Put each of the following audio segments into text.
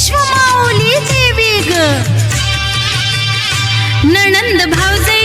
विश्वमाऊली देवी ग नणंद भावजाईची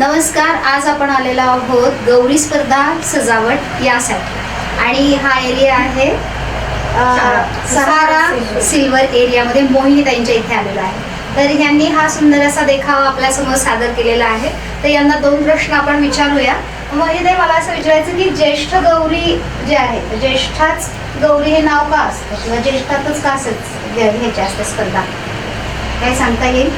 नमस्कार आज आपण आलेलो आहोत गौरी स्पर्धा सजावट यासाठी. आणि हा एरिया आहे सहारा सिल्वर एरियामध्ये मोहिनी त्यांच्या इथे आलेला आहे. तर यांनी हा सुंदर असा देखावा आपल्यासमोर सादर केलेला आहे. तर यांना दोन प्रश्न आपण विचारूया. मोहिनीताई मला असं विचारायचं की ज्येष्ठ गौरी जे आहे ज्येष्ठाच गौरी हे नाव का असतं? किंवा ज्येष्ठातच का असत घ्यायची असते स्पर्धा? काय सांगता येईल?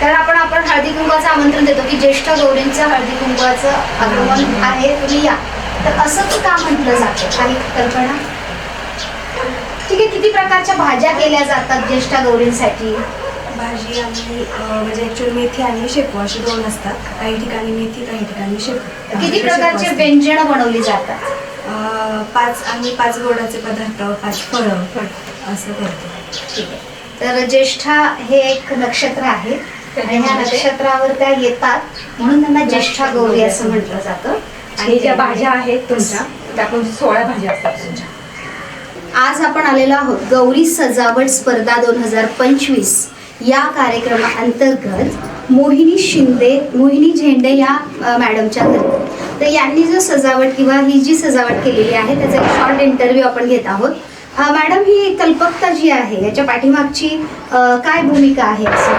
कारण आपण आपण हळदी कुंकवाचं आमंत्रण देतो की ज्येष्ठ गौरींचं हळदी कुंकवाचं आगमन आहे तुम्ही या. तर असंच का म्हटलं जातं? काही कल्पना? ठीक आहे किती प्रकारच्या भाज्या केल्या जातात ज्येष्ठ गौरींसाठी? भाजी आम्ही अ, म्हणजे ॲक्च्युअली मेथी आणि शेपू असे दोन असतात. काही ठिकाणी मेथी काही ठिकाणी शेपू. किती शेपू प्रकारचे. व्यंजन बनवली जातात? अ, पाच आम्ही पाच गोडाचे पदार्थ पाच फळं असं करतो. ठीक आहे. तर ज्येष्ठा हे एक नक्षत्र आहे. आणि ह्या नक्षत्रावर त्या येतात. म्हणून त्यांना ज्येष्ठा गौरी असं म्हटलं जातं. आणि ज्या भाज्या आहेत तुमच्या त्यातून सोळा भाज्या असतात तुमच्या. आज आपण आलेलो आहोत गौरी सजावट स्पर्धा दोन हजार पंचवीस या कार्यक्रमाअंतर्गत मोहिनी शिंदे मोहिनी झेंडे या मॅडमच्या घरी. तर यांनी जो सजावट किंवा ही जी सजावट केलेली आहे त्याचा एक शॉर्ट इंटरव्ह्यू आपण घेत आहोत. मॅडम ही कल्पकता जी आहे याच्या पाठीमागची काय भूमिका आहे असं?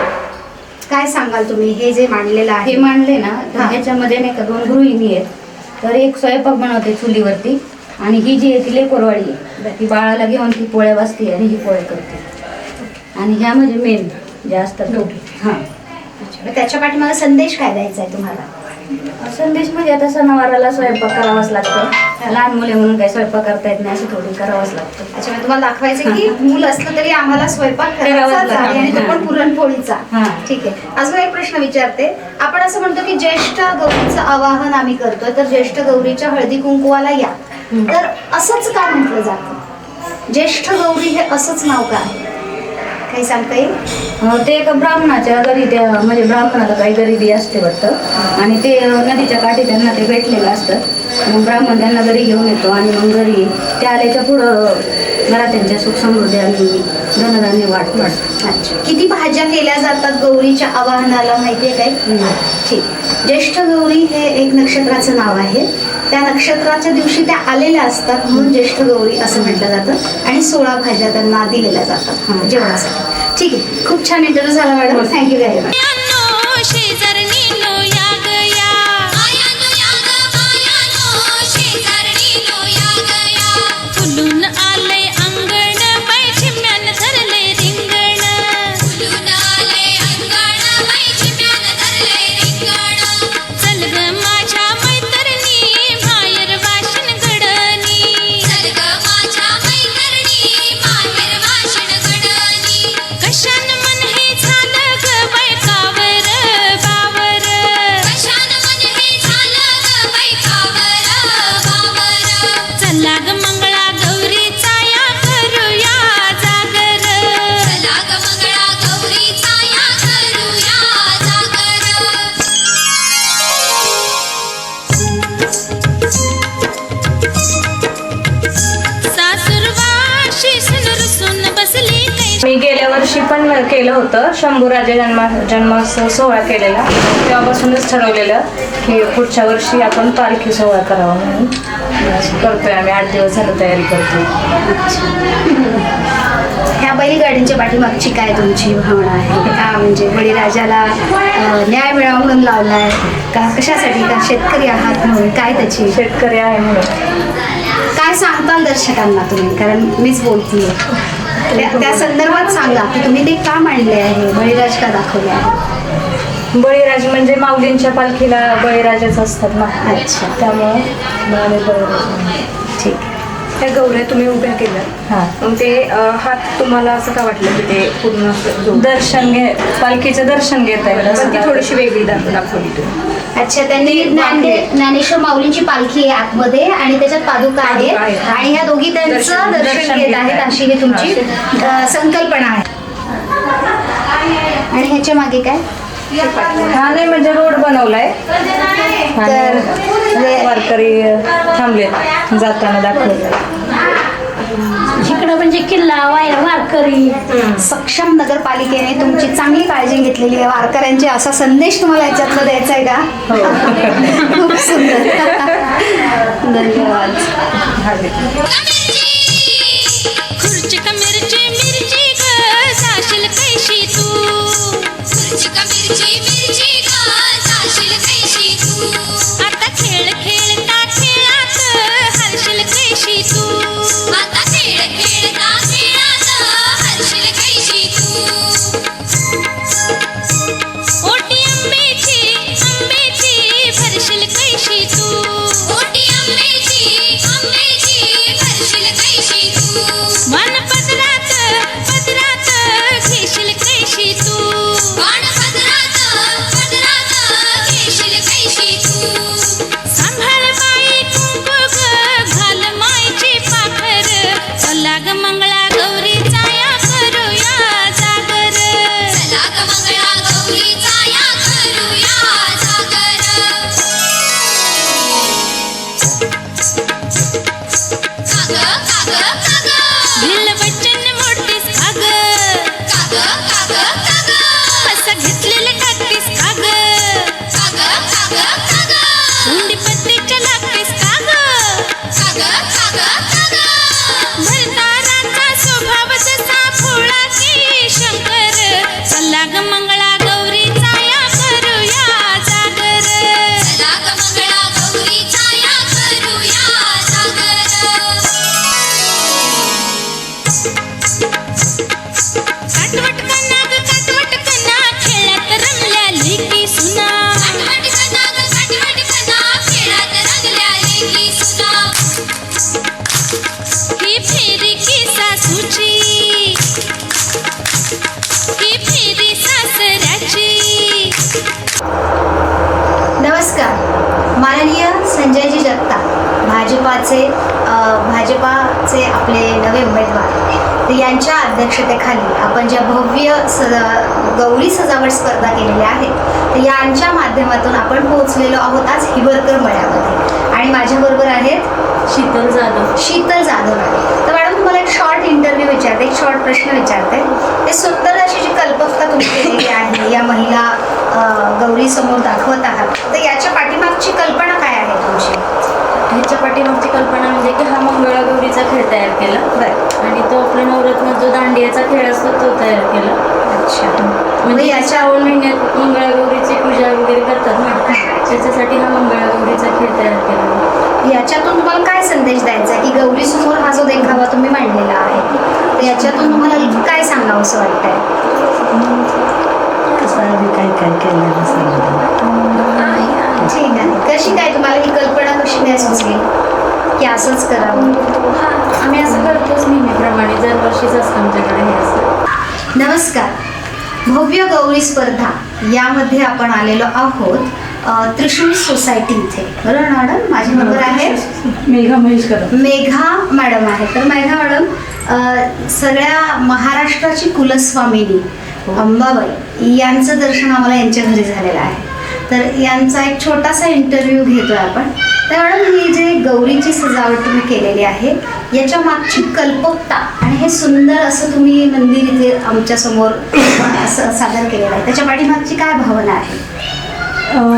काय सांगाल तुम्ही? हे जे मांडलेलं हे आहे मांडले ना तर हा. ह्याच्यामध्ये नाही का दोन गृहिणी आहेत. तर एक स्वयंपाक बनवते चुलीवरती आणि ही जी आहे ती लेकोरवाडी आहे. ती बाळाला घेऊन ती पोळ्या वाजते आणि ही पोळ्या करते. आणि ह्या म्हणजे मेन जे असतात हां. त्याच्या पाठीमागे संदेश काय द्यायचा आहे तुम्हाला? संदेश म्हणजे आता सणावाराला स्वयंपाक करावाच लागतं. लहान मुले म्हणून काही स्वयंपाक करता येत नाही असं थोडी करावंच लागतं. अच्छा म्हणजे तुम्हाला दाखवायचं की मूल असलं तरी आम्हाला स्वयंपाक करावाच लागतो. आणि तो पण पुरणपोळीचा. हां. ठीक आहे. अजून एक प्रश्न विचारते. आपण असं म्हणतो की ज्येष्ठ गौरीचं आवाहन आम्ही करतोय तर ज्येष्ठ गौरीच्या हळदी कुंकुवाला या. तर असंच का म्हटलं जातं? ज्येष्ठ गौरी हे असंच नाव का आहे? काही सांगता येईल? अं, ते एका ब्राह्मणाच्या घरी त्या म्हणजे ब्राह्मणाला काही गरिबी असते वाटतं. आणि ते अं, नदीच्या काठी त्यांना ते भेटलेलं असतं. मग ब्राह्मण त्यांना घरी घेऊन येतो आणि मग घरी ते आल्याच्या पुढं घरात त्यांच्या सुख समृद्धी आणि धनधान्य वाटतात अच्छा. किती भाज्या केल्या जातात गौरीच्या आवाहनाला? माहिती आहे काय? ठीक. ज्येष्ठ गौरी हे एक नक्षत्राचं नाव आहे. त्या नक्षत्राच्या दिवशी त्या आलेल्या असतात म्हणून ज्येष्ठ गौरी असं म्हटलं जातं. आणि सोळा भाज्या त्यांना दिलेल्या जातात जेवणासाठी. ठीक आहे. खूप छान इंटरव्ह्यू झाला मॅडम थँक्यू व्हेरी मच वर्षी पण केलं होतं. शंभूराजा जन्मा जन्मोत्सव सोहळा केलेला. तेव्हापासूनच ठरवलेलं की पुढच्या वर्षी आपण पालखी सोहळा करावा म्हणून. करतोय आम्ही. आठ दिवस झालं तयारी करतोय. ह्या बैलगाडींच्या पाठीमागची काय तुमची भावना आहे? का म्हणजे बळीराजाला न्याय मिळावा म्हणून लावलाय? का कशासाठी? का शेतकरी आहात म्हणून? काय त्याची? शेतकरी आहे म्हणून. काय सांगताल दर्शकांना तुम्ही? कारण मीच बोलतीये. त्या त्या संदर्भात सांगा की तुम्ही ते का मांडले आहे? बळीराज का दाखवले आहे. बळीराज म्हणजे माऊलींच्या पालखीला बळीराजाच असतात ना. अच्छा. त्यामुळं मग आम्ही बळीराज. म्हणतो. ठीक. त्या गौऱ्या तुम्ही उभ्या केल्या. हां. मग ते अ, हात तुम्हाला असं का वाटलं की ते पूर्ण असं जोड- दर्शन घे पालखीचं दर्शन घेता येईल पण ती थोडीशी वेगळी दाख- दाखवली तुम्ही. अच्छा त्यांनी ज्ञानेश्वर माऊलींची पालखी आहे आतमध्ये आणि त्याच्यात पादुका आहेत. आणि ह्या दोघी त्यांचं दर्शन- घेत आहेत. अशी ही तुमची संकल्पना आहे. आणि ह्याच्या मागे काय? हा नाही म्हणजे रोड बनवलाय. तर आणि वारकरी थांबलेत. जाताना दाखवले म्हणजे किल्ला वाय वारकरी सक्षम नगरपालिकेने तुमची चांगली काळजी घेतलेली आहे. वारकऱ्यांचे असा संदेश तुम्हाला याच्यातला द्यायचा आहे का? खूप सुंदर. धन्यवाद. ज्या भव्य स गौरी सजावट स्पर्धा केलेल्या आहेत तर यांच्या माध्यमातून आपण पोहोचलेलो आहोत आज हिवरकर मळ्यामध्ये. आणि माझ्याबरोबर आहेत शीतल जाधव. शीतल जाधव आहे. तर मॅडम तुम्हाला एक शॉर्ट इंटरव्ह्यू विचारते एक शॉर्ट प्रश्न विचारते. ते सुंदर अशी जी कल्पकता तुम्ही केलेली आहे या महिला गौरी समोर दाखवत आहात तर याच्या पाठीमागची कल्पना काय आहे तुमची? ह्याच्या पाठीमागची कल्पना म्हणजे की हा मंगळागौरीचा खेळ तयार केला. बरं आणि तो आपला नवरत्न जो दांडियाचा खेळ असतो तो तयार केला. अच्छा. म्हणजे या याच्या श्रावण महिन्यात मंगळागौरीची पूजा वगैरे करतात ना. त्याच्यासाठी हा मंगळागौरीचा खेळ तयार केला. याच्यातून तुम्हाला काय संदेश द्यायचा आहे? की गौरी समोर हा जो देखावा तुम्ही मांडलेला आहे तर याच्यातून तुम्हाला काय सांगावं असं वाटतंय? कसं काय काय सांगितलं ठीक आहे. कशी काय तुम्हाला ही कल्पना कशी काय सुचली? की असंच करावं. हा आम्ही असं करतोच नेहमीप्रमाणे. दरवर्षीच असतं आमच्याकडे हे असं. नमस्कार. भव्य गौरी स्पर्धा. यामध्ये आपण आलेलो आहोत अ, त्रिशूळ सोसायटी इथे. बरोबर मॅडम? माझ्याबरोबर आहे मेघा महेश मेघा मॅडम आहे तर मेघा मॅडम सगळ्या महाराष्ट्राची कुलस्वामिनी अंबाबाई यांचं दर्शन आम्हाला यांच्या घरी झालेलं आहे. तर यांचा एक छोटासा इंटरव्ह्यू घेतोय आपण. तर मॅडम ही जे गौरीची सजावट तुम्ही केलेली आहे याच्या मागची कल्पकता आणि हे सुंदर असं तुम्ही मंदिर इथे आमच्यासमोर असं सादर केलेलं आहे. त्याच्या पाठीमागची काय भावना आहे?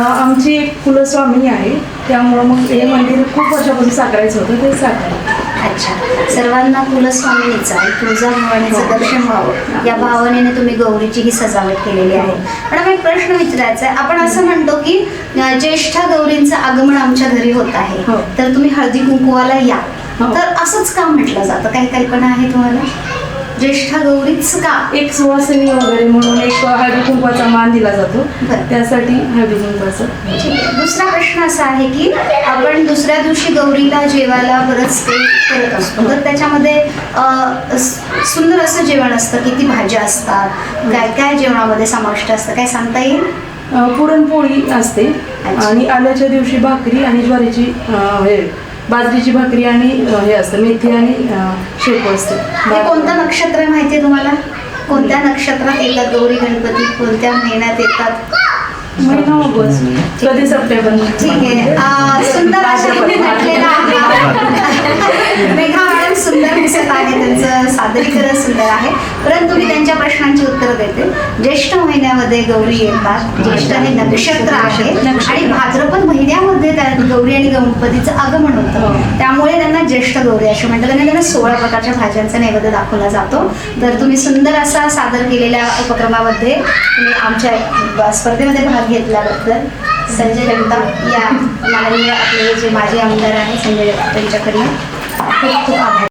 आमची एक कुलस्वामी आहे. त्यामुळं मग हे मंदिर खूप वर्षापासून साकारायचं होतं ते साकारलं अच्छा. सर्वांना कुलस्वामिनीचा आणि तुळजाभवानीचं दर्शन व्हावं. या भावनेने तुम्ही गौरीची ही सजावट केलेली आहे. मॅडम एक प्रश्न विचारायचा आहे. आपण असं म्हणतो की ज्येष्ठ गौरींचं आगमन आमच्या घरी होत आहे. हो. तर तुम्ही हळदी कुंकुवाला या. हो. तर असंच का म्हटलं जातं? काही कल्पना आहे तुम्हाला? ज्येष्ठ गौरीच का? एक सुवासिनी वगैरे म्हणून एक हळदी कुंकवाचा मान दिला जातो. त्यासाठी हळदी कुंकवाचं. दुसरा प्रश्न असा आहे की आपण दुसऱ्या दिवशी गौरीला जेवायला बरंच ते करत असतो. तर त्याच्यामध्ये सुंदर असं जेवण असतं किती भाज्या असतात. काय काय जेवणामध्ये समाविष्ट असतं? काय सांगता येईल? पुरणपोळी असते. आणि आल्याच्या दिवशी भाकरी आणि ज्वारीची हे बाजरीची भाकरी आणि हे असतं मेथी आणि शेपू असते. हे कोणतं नक्षत्र माहिती आहे तुम्हाला? कोणत्या नक्षत्रात येतात गौरी गणपती? कोणत्या महिन्यात येतात? महिना ऑगस्ट कधी सप्टेंबर? ठीक आहे. सुंदर नटलेलं आहे. सुंदर दिसत आहे त्यांचं सादरीकरण सुंदर आहे. परंतु मी त्यांच्या प्रश्नांची उत्तरं देते. ज्येष्ठ महिन्यामध्ये गौरी येतात ज्येष्ठ हे नक्षत्र आहे. आणि भाद्रपद महिन्यामध्ये त्या गौरी आणि गणपतीचं आगमन होतं. त्यामुळे त्यांना ज्येष्ठ गौरी असे म्हणतात. आणि त्यांना सोळा प्रकारच्या भाज्यांचा नैवेद्य दाखवला जातो. तर तुम्ही सुंदर असा सादर केलेल्या उपक्रमामध्ये तुम्ही आमच्या स्पर्धेमध्ये भाग घेतल्याबद्दल संजय जगताप या माननीय आपले जे माजी आमदार आहे संजय जगताप यांच्याकडनं खूप खूप आभार.